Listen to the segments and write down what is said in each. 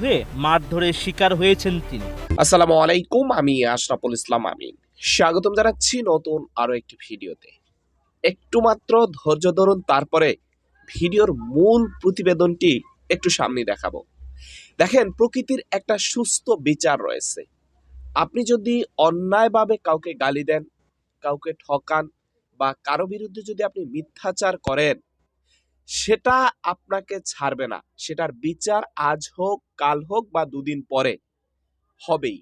হয়ে মারধরের শিকার হয়েছেন তিনি। আসসালামু আলাইকুম, আমি আশরাফুল ইসলাম আমিন। স্বাগতম জানাচ্ছি নতুন আরও একটি ভিডিওতে। একটু মাত্র ধৈর্য ধরুন, তারপরে ভিডিওর মূল প্রতিবেদনটি একটু সামনে দেখাবো। দেখেন, প্রকৃতির একটা সুস্থ বিচার রয়েছে। আপনি যদি অন্যায়ভাবে কাউকে গালি দেন, কাউকে ঠকান বা কারও বিরুদ্ধে যদি আপনি মিথ্যাচার করেন সেটা আপনাকে ছাড়বে না। সেটার বিচার আজ হোক, কাল হোক বা দুদিন পরে হবেই।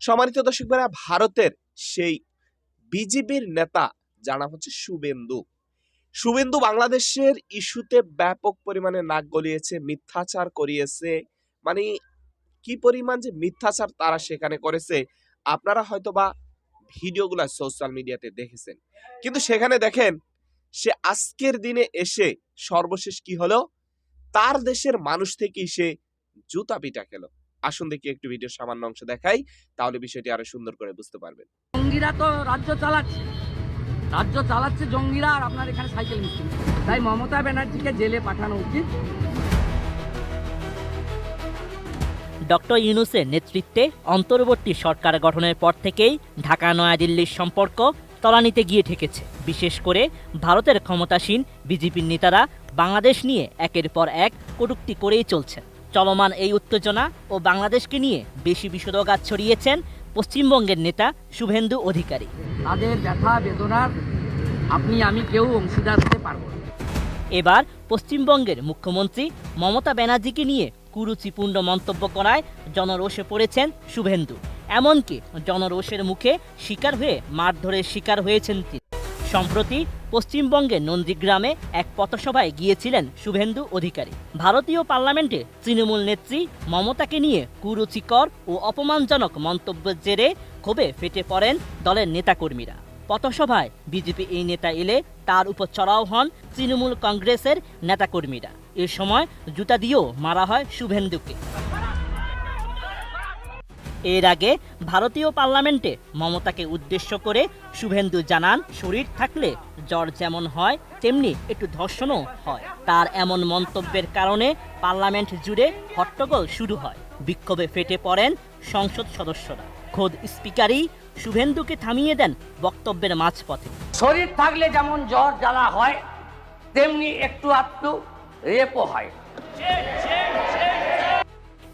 সম্মানিত দর্শক ভাইরা, ভারতের সেই বিজেপির নেতা নাম হচ্ছে শুভেন্দু। শুভেন্দু বাংলাদেশের ইস্যুতে ব্যাপক পরিমাণে নাক গলিয়েছে, মিথ্যাচার করিয়েছে। মানে কি পরিমাণ যে মিথ্যাচার তারা সেখানে করেছে, আপনারা হয়তো বা ভিডিওগুলো সোশ্যাল মিডিয়াতে দেখেছেন। কিন্তু সেখানে দেখেন সে আজকের দিনে এসে সর্বশেষ কি হলো? তার দেশের মানুষ থেকেই সে জুতা পিটা খেলো। আসুন দেখি একটু ভিডিও সামান্য অংশ দেখাই তাহলে বিষয়টি আরও সুন্দর করে বুঝতে পারবেন। জঙ্গিরা তো রাজ্য চালাচ্ছে। রাজ্য চালাচ্ছে জঙ্গিরা আর আপনার এখানে সাইকেল মিস্ত্রি। তাই মমতা ব্যানার্জিকে জেলে পাঠানো উচিত। ডক্টর ইউনুসের নেতৃত্বে অন্তর্বর্তী সরকার গঠনের পর থেকেই ঢাকা নয়াদিল্লির সম্পর্ক তলানিতে গিয়ে ঠেকেছে। বিশেষ করে ভারতের ক্ষমতাসীন বিজেপির নেতারা বাংলাদেশ নিয়ে একের পর এক কটূক্তি করেই চলছেন। চলমান এই উত্তেজনা ও বাংলাদেশকে নিয়ে বেশি বিশদগাত ছড়িয়েছেন পশ্চিমবঙ্গের নেতা শুভেন্দু অধিকারী। তাদের ব্যথা বেদনার আপনি আমি কেউ অংশীদার হতে পারব না। এবার পশ্চিমবঙ্গের মুখ্যমন্ত্রী মমতা ব্যানার্জিকে নিয়ে কুরুচিপূর্ণ মন্তব্য করায় জনরোষে পড়েছেন শুভেন্দু। এমনকি জনরোষের মুখে শিকার হয়ে মারধরের শিকার হয়েছেন তিনি। সম্প্রতি পশ্চিমবঙ্গে নন্দীগ্রামে এক পথসভায় গিয়েছিলেন শুভেন্দু অধিকারী। ভারতীয় পার্লামেন্টে তৃণমূল নেত্রী মমতাকে নিয়ে কুরুচিকর ও অপমানজনক মন্তব্যের জেরে ক্ষোভে ফেটে পড়েন দলের নেতাকর্মীরা। পথসভায় বিজেপি এই নেতা এলে তার উপর চড়াও হন তৃণমূল কংগ্রেসের নেতাকর্মীরা। এ সময় জুতা দিয়েও মারা হয় শুভেন্দুকে। এর আগে ভারতীয় পার্লামেন্টে মমতাকে উদ্দেশ্য করে শুভেন্দু জানান শরীর থাকলে জ্বর যেমন হয় তেমনি একটু ধর্ষণও হয়। তার এমন মন্তব্যের কারণে পার্লামেন্ট জুড়ে হট্টগোল শুরু হয়। বিক্ষোভে ফেটে পড়েন সংসদ সদস্যরা। খোদ স্পিকারই শুভেন্দুকে থামিয়ে দেন বক্তব্যের মাঝপথে। শরীর থাকলে যেমন জ্বর জ্বালা হয় তেমনি একটু আধটু রেপও হয়।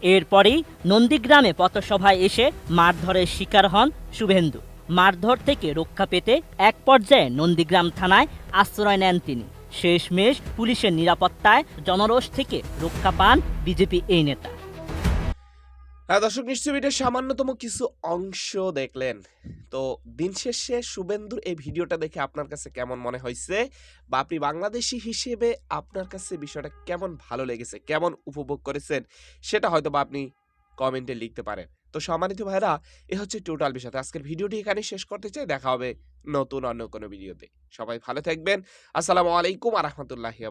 এরপরেই নন্দীগ্রামে পথসভায় এসে মারধরের শিকার হন শুভেন্দু। মারধর থেকে রক্ষা পেতে এক পর্যায়ে নন্দীগ্রাম থানায় আশ্রয় নেন তিনি। শেষমেশ পুলিশের নিরাপত্তায় জনরোষ থেকে রক্ষা পান বিজেপি এই নেতা। হ্যাঁ দর্শক, নিশ্চয়ই ভিডিওর সামান্যতম কিছু অংশ দেখলেন। তো দিন শেষে শুভেন্দুর এই ভিডিওটা দেখে আপনার কাছে কেমন মনে হয়েছে? বা আপনি বাংলাদেশি হিসেবে আপনার কাছে বিষয়টা কেমন ভালো লেগেছে? কেমন উপভোগ করেছেন? সেটা হয়তো বা আপনি কমেন্টে লিখতে পারেন। তো সম্মানিত ভাইরা এ হচ্ছে টোটাল বিষয় আজকের ভিডিওটি এখানে শেষ করতে চাই। দেখা হবে নতুন অন্য কোনো ভিডিওতে। সবাই ভালো থাকবেন। আসসালামু আলাইকুম আ রহমতুল্লাহি